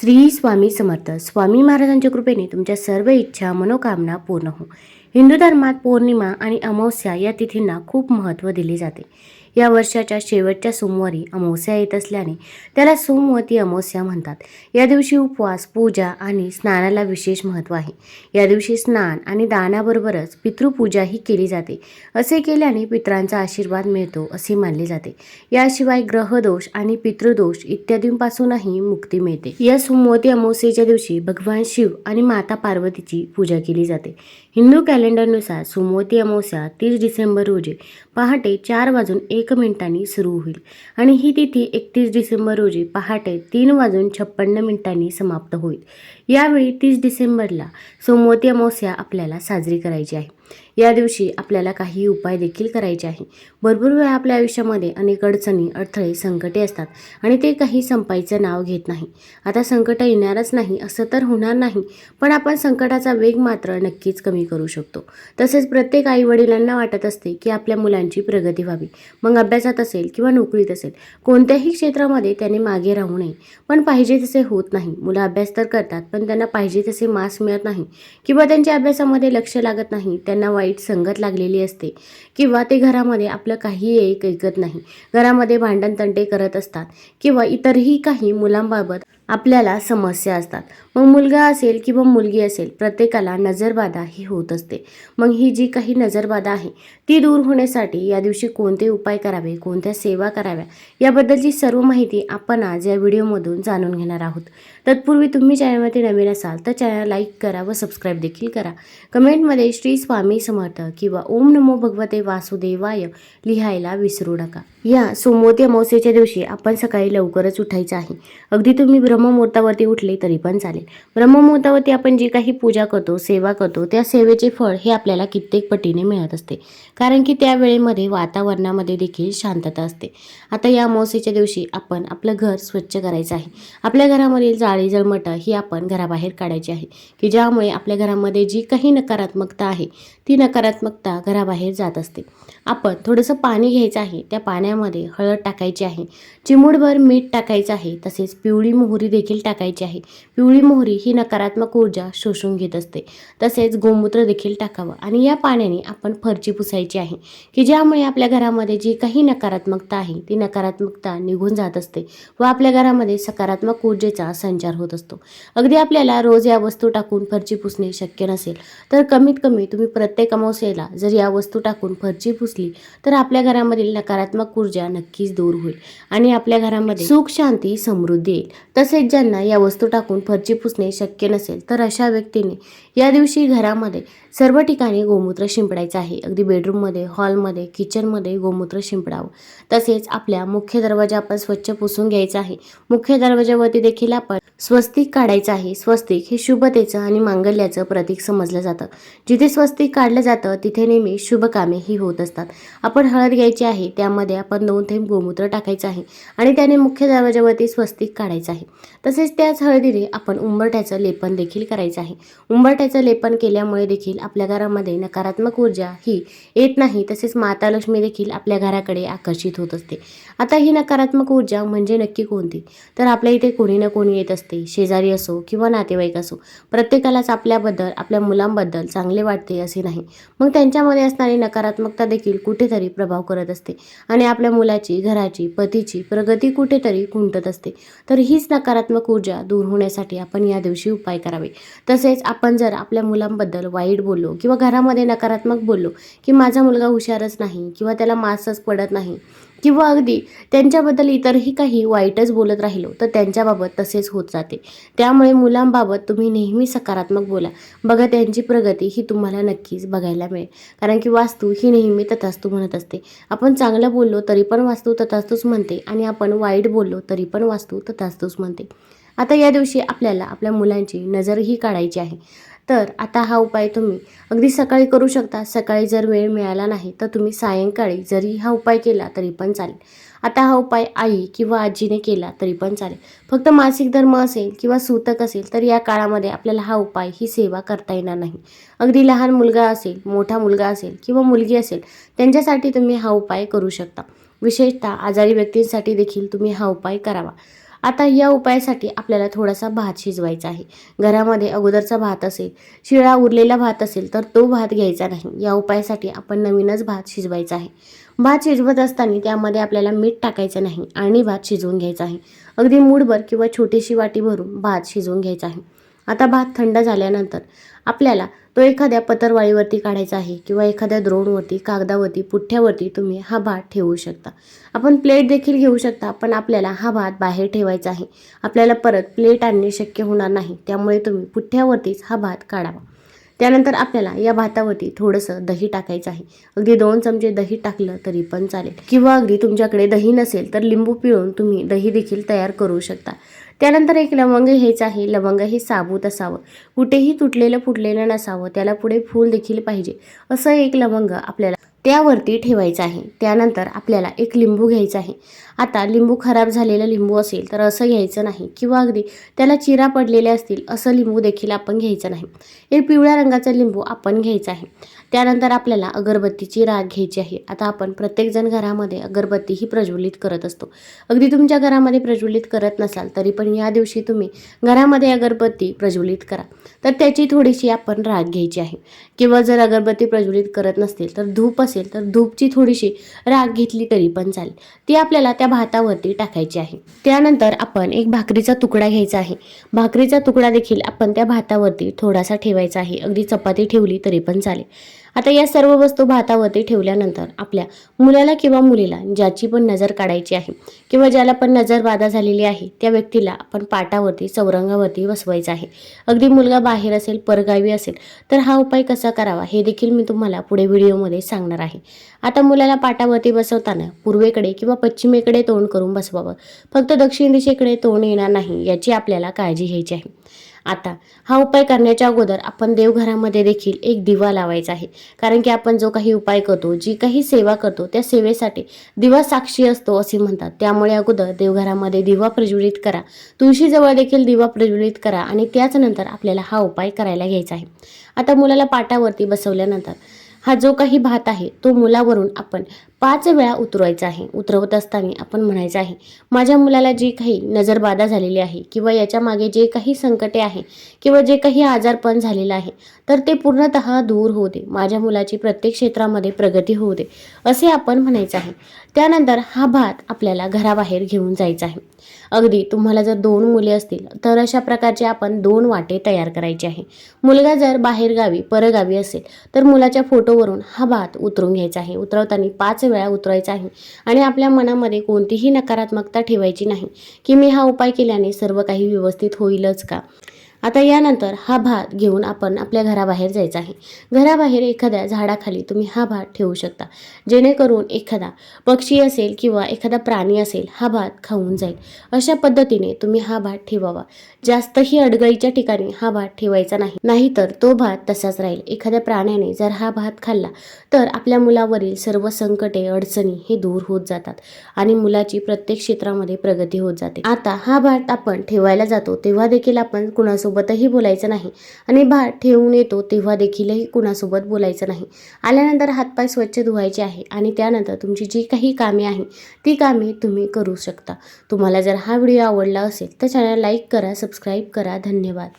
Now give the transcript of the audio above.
श्री स्वामी समर्थ. स्वामी महाराजांच्या कृपेने तुमच्या सर्व इच्छा मनोकामना पूर्ण हो. हिंदू धर्मात पौर्णिमा आणि अमावस्या या तिथींना खूप महत्त्व दिले जाते. या वर्षाच्या शेवटच्या सोमवारी अमावस्या येत असल्याने त्याला सोमवती अमावस्या म्हणतात. या दिवशी उपवास पूजा आणि स्नानाला विशेष महत्त्व आहे. या दिवशी स्नान आणि दानाबरोबरच पितृपूजाही केली जाते. असे केल्याने पितरांचा आशीर्वाद मिळतो असे मानले जाते. याशिवाय ग्रहदोष आणि पितृदोष इत्यादींपासूनही मुक्ती मिळते. या सोमवती अमावस्येच्या दिवशी भगवान शिव आणि माता पार्वतीची पूजा केली जाते. हिंदू कॅलेंडरनुसार सोमवती अमावस्या तीस डिसेंबर रोजी पहाटे चार वाजून एक मिनिटांनी सुरू होईल. आणि ही तिथी एकतीस डिसेंबर रोजी पहाटे तीन वाजून छप्पन्न मिनिटांनी समाप्त होईल. यावेळी तीस डिसेंबरला सोमवती अमावस्या आपल्याला साजरी करायची आहे. या दिवशी आपल्याला काही उपाय देखील करायचे आहे. भरपूर वेळा आपल्या आयुष्यामध्ये अनेक अडचणी अडथळे संकटे असतात आणि ते काही संपायचं नाव घेत नाही. आता संकट येणारच नाही असं तर होणार नाही पण आपण संकटाचा वेग मात्र नक्कीच कमी करू शकतो. तसेच प्रत्येक आई वडिलांना वाटत असते की आपल्या मुलांची प्रगती व्हावी. मग अभ्यासात असेल किंवा नोकरीत असेल कोणत्याही क्षेत्रामध्ये त्याने मागे राहू नये. पण पाहिजे तसे होत नाही. मुलं अभ्यास तर करतात पण त्यांना पाहिजे तसे मार्क्स मिळत नाही किंवा त्यांच्या अभ्यासामध्ये लक्ष लागत नाही त्यांना वाईट संगत लागलेली असते किंवा ते घरामध्ये आपलं काही एक ऐकत नाही घरामध्ये भांडण तंटे करत असतात किंवा इतरही काही मुलांबाबत आपल्याला समस्या असतात. मग मुलगा असेल किंवा मुलगी असेल प्रत्येकाला नजरबाधा ही होत असते. मग ही जी काही नजरबाधा आहे ती दूर होण्यासाठी या दिवशी कोणते उपाय करावे कोणत्या सेवा कराव्या याबद्दलची सर्व माहिती आपण आज या व्हिडिओमधून जाणून घेणार आहोत. तत्पूर्वी तुम्ही चॅनलमध्ये नवीन असाल तर चॅनल लाईक करा व सबस्क्राईब देखील करा. कमेंटमध्ये श्री स्वामी समर्थ किंवा ओम नमो भगवते वासुदेवाय लिहायला विसरू नका. या सोमवती अमावस्येच्या दिवशी आपण सकाळी लवकरच उठायचं आहे. अगदी तुम्ही ब्रह्म ब्रह्ममुहूर्तावरती उठले तरी पण चालेल. ब्रह्ममुहूर्तावरती आपण जी काही पूजा करतो सेवा करतो त्या सेवेचे फळ हे आपल्याला कित्येक पटीने मिळत असते. कारण की त्या वेळेमध्ये वातावरणामध्ये देखील शांतता असते. आता या अमावस्येच्या दिवशी आपण आपलं घर स्वच्छ करायचं आहे. आपल्या घरामधील जाळी जळमट ही आपण घराबाहेर काढायची आहे. की ज्यामुळे आपल्या घरामध्ये जी काही नकारात्मकता आहे ती नकारात्मकता घराबाहेर जात असते. आपण थोडंसं पाणी घ्यायचं आहे. त्या पाण्यामध्ये हळद टाकायची आहे. चिमूटभर मीठ टाकायचं आहे. तसेच पिवळी मोहरी देखील टाकायची आहे. पिवळी मोहरी ही नकारात्मक ऊर्जा शोषून घेत असते. तसेच गोमूत्र देखील टाकावं. आणि या पाण्याने आपण फरची पुसायची आहे की ज्यामुळे आपल्या घरामध्ये जी काही नकारात्मकता आहे ती नकारात्मकता निघून जात असते व आपल्या घरामध्ये सकारात्मक ऊर्जेचा संचार होत असतो. अगदी आपल्याला रोज या वस्तू टाकून फरची पुसणे शक्य नसेल तर कमीत कमी तुम्ही प्रत्येक अमावस्येला जर या वस्तू टाकून फरची पुसली तर आपल्या घरामधील नकारात्मक ऊर्जा नक्कीच दूर होईल आणि आपल्या घरामध्ये सुख शांती समृद्धी येईल. तसेच ज्यांना या वस्तू टाकून फरची पुसणे शक्य नसेल तर अशा व्यक्तीने या दिवशी घरामध्ये सर्व ठिकाणी गोमूत्र शिंपडायचं आहे. अगदी बेडरूममध्ये हॉलमध्ये किचनमध्ये गोमूत्र शिंपडावं. तसेच आपल्या मुख्य दरवाजा आपण स्वच्छ पुसून घ्यायचा आहे. मुख्य दरवाजावरती देखील आपण स्वस्तिक काढायचं आहे. स्वस्तिक हे शुभतेचं आणि मांगल्याचं प्रतीक समजलं जातं. जिथे स्वस्तिक काढलं जातं तिथे नेहमी शुभ कामे ही होत असतात. आपण हळद घ्यायची आहे त्यामध्ये आपण दोन थेंब गोमूत्र टाकायचं आहे आणि त्याने मुख्य दरवाजावरती स्वस्तिक काढायचं आहे. तसेच त्याच हळदीने आपण उंबरठ्याचं लेपन देखील करायचं आहे. उंबरठ्याचं लेपन केल्यामुळे देखील आपल्या घरामध्ये नकारात्मक ऊर्जा ही येत नाही तसेच माता लक्ष्मी देखील आपल्या घराकडे आकर्षित होत असते. आता ही नकारात्मक ऊर्जा म्हणजे नक्की कोणती? तर आपल्या इथे कोणी ना कोणी येत असते शेजारी असो किंवा नातेवाईक असो. प्रत्येकालाच आपल्याबद्दल आपल्या मुलांबद्दल चांगले वाटते असे नाही. मग त्यांच्यामध्ये असणारी नकारात्मकता देखील कुठेतरी प्रभाव करत असते आणि आपल्या मुलाची घराची पतीची प्रगती कुठेतरी खुंटत असते. तर हीच नकार नकारात्मक ऊर्जा दूर होण्यासाठी आपण या दिवशी उपाय करावे. तसेच आपण जर आपल्या मुलांबद्दल वाईट बोललो किंवा घरामध्ये नकारात्मक बोललो की माझा मुलगा हुशारच नाही किंवा त्याला मार्क्सच पडत नाही किंवा अगदी त्यांच्याबद्दल इतरही काही वाईटच बोलत राहिलो तर त्यांच्याबाबत तसेच होत जाते. त्यामुळे मुलांबाबत तुम्ही नेहमी सकारात्मक बोला. बघा त्यांची प्रगती ही तुम्हाला नक्कीच बघायला मिळेल. कारण की वास्तू ही नेहमी तथास्तू म्हणत असते. आपण चांगलं बोललो तरी पण वास्तू तथास्तूच म्हणते आणि आपण वाईट बोललो तरी पण वास्तू तथास्तूच म्हणते. आता या दिवशी आपल्याला आपल्या मुलांची नजरही काढायची आहे. तर आता हा उपाय तुम्ही अगदी सकाळी करू शकता. सकाळी जर वेळ मिळाला नाही तर तुम्ही सायंकाळी जरी हा उपाय केला तरी पण चालेल. आता हा उपाय आई किंवा आजीने केला तरी पण चालेल. फक्त मासिक धर्म असेल किंवा सूतक असेल तर या काळामध्ये आपल्याला हा उपाय ही सेवा करता येणार नाही. अगदी लहान मुलगा असेल मोठा मुलगा असेल किंवा मुलगी असेल त्यांच्यासाठी तुम्ही हा उपाय करू शकता. विशेषतः आजारी व्यक्तींसाठी देखील तुम्ही हा उपाय करावा. आता या उपायासाठी आपल्याला थोडासा भात शिजवायचा आहे. घरामध्ये अगोदरचा भात असेल शिळा उरलेला भात असेल तर तो भात घ्यायचा नाही. या उपायासाठी आपण नवीनच भात शिजवायचा आहे. भात शिजवत असताना त्यामध्ये आपल्याला मीठ टाकायचं नाही आणि भात शिजवून घ्यायचा आहे. अगदी मूडभर किंवा छोटीशी वाटी भरून भात शिजवून घ्यायचा आहे. आता भात थंड झाल्यानंतर आपल्याला तो एखाद्या पत्रवाळीवरती काढायचा आहे किंवा एखाद्या द्रोणवरती कागदावरती पुठ्ठ्यावरती तुम्ही हा भात ठेवू शकता. आपण प्लेट देखील घेऊ शकता पण आपल्याला हा भात बाहेर ठेवायचा आहे. आपल्याला परत प्लेट आणणे शक्य होणार नाही त्यामुळे तुम्ही पुठ्ठ्यावरतीच हा भात काढावा. त्यानंतर आपल्याला या भातावरती थोडंसं दही टाकायचं आहे. अगदी दोन चमचे दही टाकलं तरी पण चालेल. किंवा अगदी तुमच्याकडे दही नसेल तर लिंबू पिळून तुम्ही दही देखील तयार करू शकता. त्यानंतर एक लवंग हेच आहे. लवंग हे साबूत असावं. कुठेही तुटलेलं फुटलेलं नसावं. त्याला पुढे फूल देखील पाहिजे. असं एक लवंग आपल्याला त्यावरती ठेवायचं आहे. त्यानंतर आपल्याला एक लिंबू घ्यायचा आहे. आता लिंबू खराब झालेलं लिंबू असेल तर असं घ्यायचं नाही किंवा अगदी त्याला चिरा पडलेले असतील असं लिंबू देखील आपण घ्यायचं नाही. एक पिवळ्या रंगाचा लिंबू आपण घ्यायचा आहे. त्यानंतर आपल्याला अगरबत्तीची राख घ्यायची आहे. आता आपण प्रत्येकजण घरामध्ये अगरबत्ती ही प्रज्वलित करत असतो. अगदी तुमच्या घरामध्ये प्रज्वलित करत नसाल तरी पण या दिवशी तुम्ही घरामध्ये अगरबत्ती प्रज्वलित करा. तर त्याची थोडीशी आपण राख घ्यायची आहे. किंवा जर अगरबत्ती प्रज्वलित करत नसतील तर धूप असेल तर धूपची थोडीशी राख घेतली तरी पण चालेल. ती आपल्याला त्या भातावरती टाकायची आहे. त्यानंतर आपण एक भाकरीचा तुकडा घ्यायचा आहे. भाकरीचा तुकडा देखील आपण त्या भातावरती थोडासा ठेवायचा आहे. अगदी चपाती ठेवली तरी पण चालेल. आता या सर्व वस्तू भातावरती ठेवल्यानंतर आपल्या मुलाला किंवा मुलीला ज्याची पण नजर काढायची आहे किंवा ज्याला पण नजर बाधा झालेली आहे त्या व्यक्तीला आपण पाटावरती चौरंगावरती बसवायचं आहे. अगदी मुलगा बाहेर असेल परगावी असेल तर हा उपाय कसा करावा हे देखील मी तुम्हाला पुढे व्हिडिओमध्ये सांगणार आहे. आता मुलाला पाटावरती बसवताना पूर्वेकडे किंवा पश्चिमेकडे तोंड करून बसवावं. फक्त दक्षिण दिशेकडे तोंड येणार नाही याची आपल्याला काळजी घ्यायची आहे. आता हा उपाय करण्याच्या अगोदर आपण देवघरामध्ये देखील एक दिवा लावायचा आहे. कारण की आपण जो काही उपाय करतो जी काही सेवा करतो त्या सेवेसाठी दिवा साक्षी असतो असे म्हणतात. त्यामुळे अगोदर देवघरामध्ये दिवा प्रज्वलित करा. तुळशीजवळ देखील दिवा प्रज्वलित करा आणि त्याच नंतर आपल्याला हा उपाय करायला घ्यायचा आहे. आता मुलाला पाटावरती बसवल्यानंतर हा जो काही भात आहे तो मुलावरून आपण पाच वेळा उतरवायचा आहे. उतरवत असताना आपण म्हणायचं आहे माझ्या मुलाला जी काही नजरबाधा झालेली आहे किंवा याच्या मागे जे काही संकटे आहे किंवा जे काही आजारपण झालेलं आहे तर ते पूर्णतः दूर होऊ दे. माझ्या मुलाची प्रत्येक क्षेत्रामध्ये प्रगती होऊ दे. असे आपण म्हणायचं आहे. त्यानंतर हा भात आपल्याला घराबाहेर घेऊन जायचा आहे. अगदी तुम्हाला जर दोन मुले असतील तर अशा प्रकारचे आपण दोन वाटे तयार करायचे आहे. मुलगा जर बाहेरगावी परगावी असेल तर मुलाच्या फोटो फोटोवरून हा भात उतरून घ्यायचा आहे. उतरवताना पाच वेळा उतरवायचा आहे आणि आपल्या मनामध्ये कोणतीही नकारात्मकता ठेवायची नाही. की मी हा उपाय केल्याने सर्व काही व्यवस्थित होईलच का? आता यानंतर हा भात घेऊन आपण आपल्या घराबाहेर जायचं आहे. घराबाहेर एखाद्या झाडाखाली तुम्ही हा भात ठेवू शकता. जेणेकरून एखादा पक्षी असेल किंवा एखादा प्राणी असेल हा भात खाऊन जाईल. अशा पद्धतीने तुम्ही हा भात ठेवावा. जास्तही अडगळीच्या ठिकाणी हा भात ठेवायचा नाही. नाहीतर तो भात तसाच राहील. एखाद्या प्राण्याने जर हा भात खाल्ला तर आपल्या मुलावरील सर्व संकटे अडचणी हे दूर होत जातात आणि मुलाची प्रत्येक क्षेत्रामध्ये प्रगती होत जाते. आता हा भात आपण ठेवायला जातो तेव्हा देखील आपण कुणासोबतही बोलायचं नाही. आणि भात ठेवून येतो तेव्हा देखीलही कुणासोबत बोलायचं नाही. आल्यानंतर हातपाय स्वच्छ धुवायचे आहे आणि त्यानंतर तुमची जी काही कामे आहे ती कामे तुम्ही करू शकता. तुम्हाला जर हा व्हिडिओ आवडला असेल तर चॅनल लाईक करा सबस्क्राईब करा. धन्यवाद.